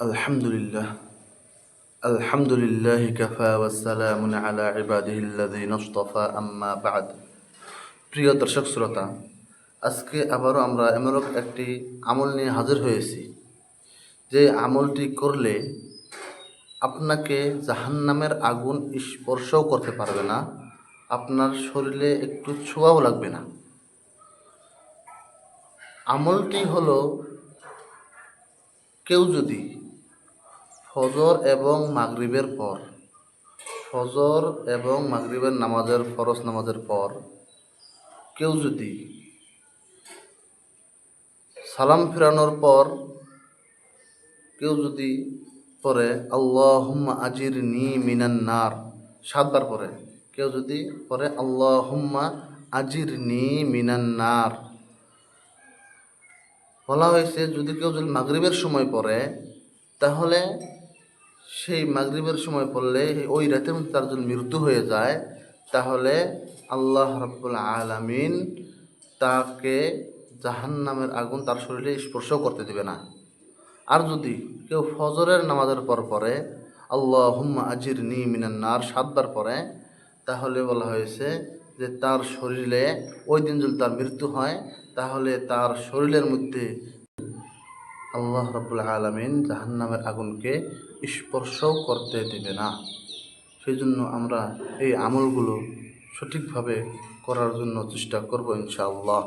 الحمد لله الحمد لله كفى والسلام على عباده الذين اصطفى أما بعد প্রিয় দর্শক শ্রোতা আজকে আবারও আমরা এমন একটি আমল নিয়ে হাজির হয়েছি যে আমলটি করলে আপনাকে জাহান্নামের আগুন স্পর্শও করতে পারবে না আপনার শরীরে একটু ছোঁয়াও লাগবে না আমলটি হলো কেউ যদি ফজর এবং মাগরিবের পর। ফজর এবং মাগরিবের নামাজের ফরজ নামাজের পর কেউ যদি সালাম ফিরানোর পর কেউ যদি পরে আল্লাহুম্মা আজির নি মিনান নার সাতবার পরে, কেউ যদি পরে আল্লাহুম্মা আজির নি মিনান নার বলা হয়েছে, যদি কেউ যদি মাগরিবের সময় পড়ে তাহলে সেই মাগরিবের সময় পড়লে ওই রাতের মধ্যে তার যদি মৃত্যু হয়ে যায়, তাহলে আল্লাহ রাব্বুল আলামিন তাকে জাহান্নামের আগুন তার শরীরে স্পর্শ করতে দেবে না। আর যদি কেউ ফজরের নামাজের পর পরে আল্লাহ হুম্মা আজির নি মিনান নার সাতবার পরে তাহলে বলা হয়েছে যে তার শরীরে ওই দিন যদি তার মৃত্যু হয়, তাহলে তার শরীরের মধ্যে আল্লাহ রব্বুল আলমিন জাহান্নামের আগুনকে স্পর্শও করতে দেবে না। সেই জন্য আমরা এই আমলগুলো সঠিকভাবে করার জন্য চেষ্টা করব ইনশাআল্লাহ।